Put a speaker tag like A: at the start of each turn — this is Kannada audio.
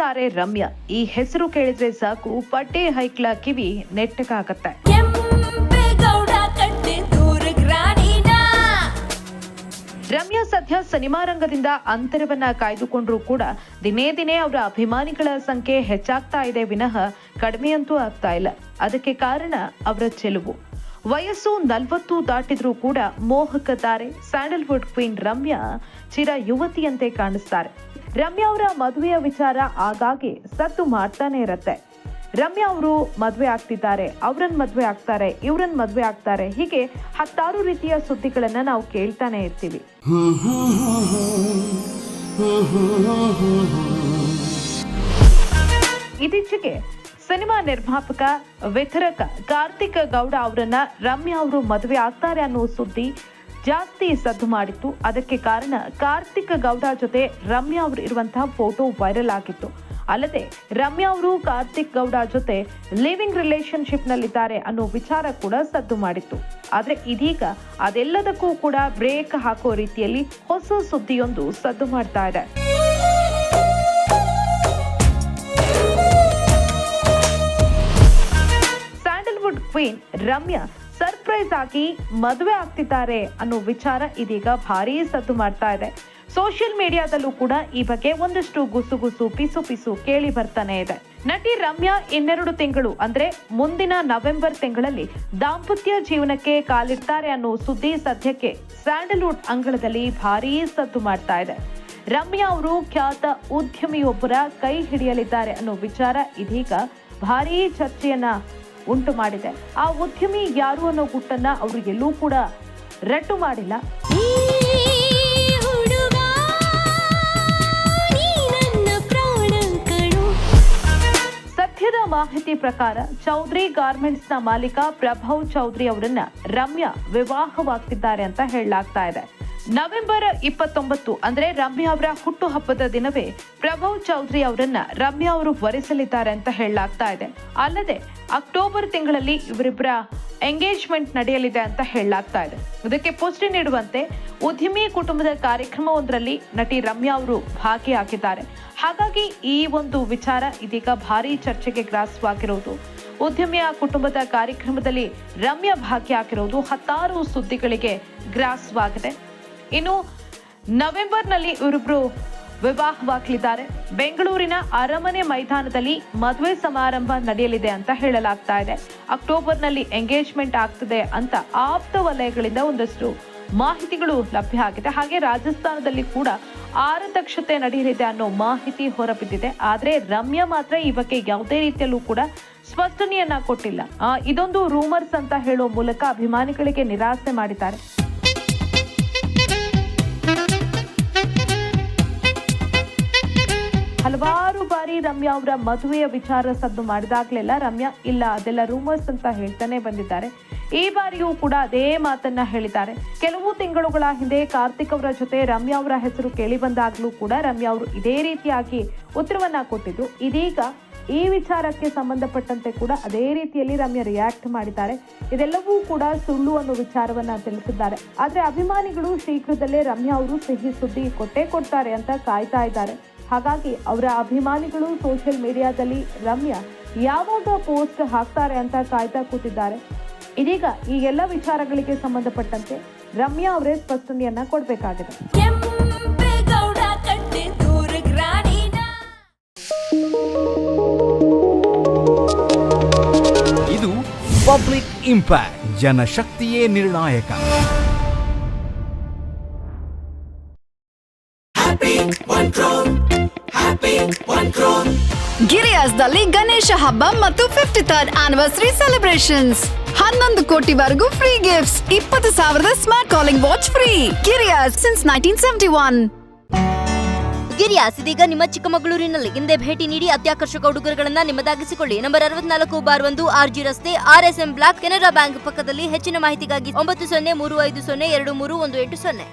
A: ತಾರೆ ರಮ್ಯಾ. ಈ ಹೆಸರು ಕೇಳಿದ್ರೆ ಸಾಕು ಪಡ್ಡೆ ಹೈಕ್ಲ ಕಿವಿ ನೆಟ್ಟಗಾಗತ್ತೆ. ರಮ್ಯಾ ಸದ್ಯ ಸಿನಿಮಾ ರಂಗದಿಂದ ಅಂತರವನ್ನ ಕಾಯ್ದುಕೊಂಡ್ರೂ ಕೂಡ ದಿನೇ ದಿನೇ ಅವರ ಅಭಿಮಾನಿಗಳ ಸಂಖ್ಯೆ ಹೆಚ್ಚಾಗ್ತಾ ಇದೆ ವಿನಃ ಕಡಿಮೆಯಂತೂ ಆಗ್ತಾ ಇಲ್ಲ. ಅದಕ್ಕೆ ಕಾರಣ ಅವರ ಚೆಲುವು. ವಯಸ್ಸು ನಲ್ವತ್ತು ದಾಟಿದ್ರೂ ಕೂಡ ಮೋಹಕ ತಾರೆ ಸ್ಯಾಂಡಲ್ವುಡ್ ಕ್ವೀನ್ ರಮ್ಯಾ ಚಿರ ಯುವತಿಯಂತೆ ಕಾಣಿಸ್ತಾರೆ. ರಮ್ಯಾ ಅವರ ಮದುವೆಯ ವಿಚಾರ ಆಗಾಗ್ಗೆ ಸದ್ದು ಮಾಡ್ತಾನೆ ಇರತ್ತೆ. ರಮ್ಯಾ ಅವರು ಮದುವೆ ಆಗ್ತಿದ್ದಾರೆ, ಅವ್ರನ್ ಮದುವೆ ಆಗ್ತಾರೆ, ಇವ್ರನ್ ಮದುವೆ ಆಗ್ತಾರೆ, ಹೀಗೆ ಹತ್ತಾರು ರೀತಿಯ ಸುದ್ದಿಗಳನ್ನ ನಾವು ಕೇಳ್ತಾನೆ ಇರ್ತೀವಿ. ಇತ್ತೀಚೆಗೆ ಸಿನಿಮಾ ನಿರ್ಮಾಪಕ ವಿತರಕ ಕಾರ್ತಿಕ ಗೌಡ ಅವರನ್ನ ರಮ್ಯಾ ಅವರು ಮದುವೆ ಆಗ್ತಾರೆ ಅನ್ನೋ ಸುದ್ದಿ ಜಾಸ್ತಿ ಸದ್ದು ಮಾಡಿತ್ತು. ಅದಕ್ಕೆ ಕಾರಣ ಕಾರ್ತಿಕ್ ಗೌಡ ಜೊತೆ ರಮ್ಯಾ ಅವರು ಇರುವಂತಹ ಫೋಟೋ ವೈರಲ್ ಆಗಿತ್ತು. ಅಲ್ಲದೆ ರಮ್ಯಾ ಅವರು ಕಾರ್ತಿಕ್ ಗೌಡ ಜೊತೆ ಲಿವಿಂಗ್ ರಿಲೇಶನ್ಶಿಪ್ ನಲ್ಲಿದ್ದಾರೆ ಅನ್ನೋ ವಿಚಾರ ಕೂಡ ಸದ್ದು ಮಾಡಿತ್ತು. ಆದ್ರೆ ಇದೀಗ ಅದೆಲ್ಲದಕ್ಕೂ ಕೂಡ ಬ್ರೇಕ್ ಹಾಕೋ ರೀತಿಯಲ್ಲಿ ಹೊಸ ಸುದ್ದಿಯೊಂದು ಸದ್ದು ಮಾಡ್ತಾ ಇದೆ. ಸ್ಯಾಂಡಲ್ವುಡ್ ಕ್ವೀನ್ ರಮ್ಯಾ ಸರ್ಪ್ರೈಸ್ ಆಗಿ ಮದುವೆ ಆಗ್ತಿದ್ದಾರೆ ಅನ್ನೋ ವಿಚಾರ ಇದೀಗ ಭಾರೀ ಸದ್ದು ಮಾಡ್ತಾ ಇದೆ. ಸೋಷಿಯಲ್ ಮೀಡಿಯಾದಲ್ಲೂ ಕೂಡ ಈ ಬಗ್ಗೆ ಒಂದಷ್ಟು ಗುಸುಗುಸು ಪಿಸು ಪಿಸು ಕೇಳಿ ಬರ್ತಾನೆ ಇದೆ. ನಟಿ ರಮ್ಯಾ ಇನ್ನೆರಡು ತಿಂಗಳು, ಅಂದ್ರೆ ಮುಂದಿನ ನವೆಂಬರ್ ತಿಂಗಳಲ್ಲಿ ದಾಂಪತ್ಯ ಜೀವನಕ್ಕೆ ಕಾಲಿಡ್ತಾರೆ ಅನ್ನೋ ಸುದ್ದಿ ಸದ್ಯಕ್ಕೆ ಸ್ಯಾಂಡಲ್ವುಡ್ ಅಂಗಳದಲ್ಲಿ ಭಾರೀ ಸದ್ದು ಮಾಡ್ತಾ ಇದೆ. ರಮ್ಯಾ ಅವರು ಖ್ಯಾತ ಉದ್ಯಮಿಯೊಬ್ಬರ ಕೈ ಹಿಡಿಯಲಿದ್ದಾರೆ ಅನ್ನೋ ವಿಚಾರ ಇದೀಗ ಭಾರೀ ಚರ್ಚೆಯನ್ನ ಉಂಟು ಮಾಡಿದೆ. ಆ ಉದ್ಯಮಿ ಯಾರು ಅನ್ನೋ ಗುಟ್ಟನ್ನ ಅವರು ಎಲ್ಲೂ ಕೂಡ ರಟ್ಟು ಮಾಡಿಲ್ಲ. ಸದ್ಯದ ಮಾಹಿತಿ ಪ್ರಕಾರ ಚೌಧರಿ ಗಾರ್ಮೆಂಟ್ಸ್ನ ನ ಮಾಲೀಕ ಪ್ರಭವ್ ಚೌಧರಿ ಅವರನ್ನ ರಮ್ಯಾ ವಿವಾಹವಾಗ್ತಿದ್ದಾರೆ ಅಂತ ಹೇಳಲಾಗ್ತಾ ಇದೆ. ನವೆಂಬರ್ ಇಪ್ಪತ್ತೊಂಬತ್ತು, ಅಂದ್ರೆ ರಮ್ಯಾ ಅವರ ಹುಟ್ಟುಹಬ್ಬದ ದಿನವೇ ಪ್ರಭವ್ ಚೌಧರಿ ಅವರನ್ನ ರಮ್ಯಾ ಅವರು ವರಿಸಲಿದ್ದಾರೆ ಅಂತ ಹೇಳಲಾಗ್ತಾ ಇದೆ. ಅಲ್ಲದೆ ಅಕ್ಟೋಬರ್ ತಿಂಗಳಲ್ಲಿ ಇವರಿಬ್ಬರ ಎಂಗೇಜ್ಮೆಂಟ್ ನಡೆಯಲಿದೆ ಅಂತ ಹೇಳಲಾಗ್ತಾ ಇದೆ. ಇದಕ್ಕೆ ಪುಷ್ಟಿ ನೀಡುವಂತೆ ಉದ್ಯಮಿ ಕುಟುಂಬದ ಕಾರ್ಯಕ್ರಮವೊಂದರಲ್ಲಿ ನಟಿ ರಮ್ಯಾ ಅವರು ಭಾಗಿಯಾಗಿದ್ದಾರೆ. ಹಾಗಾಗಿ ಈ ಒಂದು ವಿಚಾರ ಇದೀಗ ಭಾರಿ ಚರ್ಚೆಗೆ ಗ್ರಾಸವಾಗಿರುವುದು ಉದ್ಯಮಿಯ ಕುಟುಂಬದ ಕಾರ್ಯಕ್ರಮದಲ್ಲಿ ರಮ್ಯಾ ಭಾಗಿಯಾಗಿರುವುದು ಹತ್ತಾರು ಸುದ್ದಿಗಳಿಗೆ ಗ್ರಾಸವಾಗಿದೆ. ಇನ್ನು ನವೆಂಬರ್ನಲ್ಲಿ ಇವರಿಬ್ರು ವಿವಾಹವಾಗಲಿದ್ದಾರೆ. ಬೆಂಗಳೂರಿನ ಅರಮನೆ ಮೈದಾನದಲ್ಲಿ ಮದುವೆ ಸಮಾರಂಭ ನಡೆಯಲಿದೆ ಅಂತ ಹೇಳಲಾಗ್ತಾ ಇದೆ. ಅಕ್ಟೋಬರ್ನಲ್ಲಿ ಎಂಗೇಜ್ಮೆಂಟ್ ಆಗ್ತದೆ ಅಂತ ಆಪ್ತ ವಲಯಗಳಿಂದ ಒಂದಷ್ಟು ಮಾಹಿತಿಗಳು ಲಭ್ಯ ಆಗಿದೆ. ಹಾಗೆ ರಾಜಸ್ಥಾನದಲ್ಲಿ ಕೂಡ ಆರತಕ್ಷತೆ ನಡೆಯಲಿದೆ ಅನ್ನೋ ಮಾಹಿತಿ ಹೊರಬಿದ್ದಿದೆ. ಆದ್ರೆ ರಮ್ಯಾ ಮಾತ್ರ ಈ ಬಗ್ಗೆ ಯಾವುದೇ ರೀತಿಯಲ್ಲೂ ಕೂಡ ಸ್ಪಷ್ಟನೆಯನ್ನ ಕೊಟ್ಟಿಲ್ಲ. ಇದೊಂದು ರೂಮರ್ಸ್ ಅಂತ ಹೇಳೋ ಮೂಲಕ ಅಭಿಮಾನಿಗಳಿಗೆ ನಿರಾಸೆ ಮಾಡಿದ್ದಾರೆ. ರಮ್ಯಾ ಅವರ ಮದುವೆಯ ವಿಚಾರ ಸದ್ದು ಮಾಡಿದಾಗಲೆಲ್ಲ ರಮ್ಯಾ, ಇಲ್ಲ, ಅದೆಲ್ಲ ರೂಮರ್ಸ್ ಅಂತ ಹೇಳ್ತಾನೆ ಬಂದಿದ್ದಾರೆ. ಈ ಬಾರಿಯೂ ಕೂಡ ಅದೇ ಮಾತನ್ನ ಹೇಳಿದ್ದಾರೆ. ಕೆಲವು ತಿಂಗಳುಗಳ ಹಿಂದೆ ಕಾರ್ತಿಕ್ ಅವರ ಜೊತೆ ರಮ್ಯಾ ಅವರ ಹೆಸರು ಕೇಳಿ ಬಂದಾಗಲೂ ಕೂಡ ರಮ್ಯಾ ಅವರು ಇದೇ ರೀತಿಯಾಗಿ ಉತ್ತರವನ್ನ ಕೊಟ್ಟಿದ್ರು ಇದೀಗ ಈ ವಿಚಾರಕ್ಕೆ ಸಂಬಂಧಪಟ್ಟಂತೆ ಕೂಡ ಅದೇ ರೀತಿಯಲ್ಲಿ ರಮ್ಯಾ ರಿಯಾಕ್ಟ್ ಮಾಡಿದ್ದಾರೆ. ಇದೆಲ್ಲವೂ ಕೂಡ ಸುಳ್ಳು ಅನ್ನೋ ವಿಚಾರವನ್ನ ತಿಳಿಸಿದ್ದಾರೆ. ಆದ್ರೆ ಅಭಿಮಾನಿಗಳು ಶೀಘ್ರದಲ್ಲೇ ರಮ್ಯಾ ಅವರು ಸಿಹಿ ಸುದ್ದಿ ಕೊಟ್ಟೇ ಕೊಡ್ತಾರೆ ಅಂತ ಕಾಯ್ತಾ ಇದ್ದಾರೆ. ಹಾಗಾಗಿ ಅವರ ಅಭಿಮಾನಿಗಳು ಸೋಷಿಯಲ್ ಮೀಡಿಯಾದಲ್ಲಿ ರಮ್ಯಾ ಯಾವಾಗ ಪೋಸ್ಟ್ ಹಾಕ್ತಾರೆ ಅಂತ ಕಾಯ್ತಾ ಕೂತಿದ್ದಾರೆ. ಇದೀಗ ಈ ಎಲ್ಲ ವಿಚಾರಗಳಿಗೆ ಸಂಬಂಧಪಟ್ಟಂತೆ ರಮ್ಯಾ ಅವರೇ ಸ್ಪಷ್ಟನೆಯನ್ನ ಕೊಡಬೇಕಾಗಿದೆ.
B: ಇದು ಪಬ್ಲಿಕ್ ಇಂಪ್ಯಾಕ್ಟ್ ಜನಶಕ್ತಿಯೇ ನಿರ್ಣಾಯಕ.
C: ಗಿರಿಯಾಸ್ದಲ್ಲಿ ಗಣೇಶ ಹಬ್ಬ ಮತ್ತು ಫಿಫ್ಟಿ ಥರ್ಡ್ ಆನಿವರ್ಸರಿ ಸೆಲೆಬ್ರೇಷನ್ಸ್ ಹನ್ನೊಂದು ಕೋಟಿವರೆಗೂ ಫ್ರೀ ಗಿಫ್ಟ್ಸ್ ಇಪ್ಪತ್ತು ಸಾವಿರದ smart calling watch free Girias since nineteen seventy one
D: Girias ಇದೀಗ ನಿಮ್ಮ ಚಿಕ್ಕಮಗಳೂರಿನಲ್ಲಿ ಹಿಂದೆ ಭೇಟಿ ನೀಡಿ ಅತ್ಯಾಕರ್ಷಕ ಉಡುಗೊರೆಗಳನ್ನ ನಿಮ್ಮದಾಗಿಸಿಕೊಳ್ಳಿ. ನಂಬರ್ ಅರವತ್ನಾಲ್ಕು ಬಾರ್ ಒಂದು ಆರ್ ಜಿ ರಸ್ತೆ R S M block Canara bank ಪಕ್ಕದಲ್ಲಿ ಹೆಚ್ಚಿನ ಮಾಹಿತಿಗಾಗಿ ಒಂಬತ್ತು ಸೊನ್ನೆ ಮೂರು ಐದು ಸೊನ್ನೆ ಎರಡು ಮೂರು ಒಂದು ಎಂಟು ಸೊನ್ನೆ.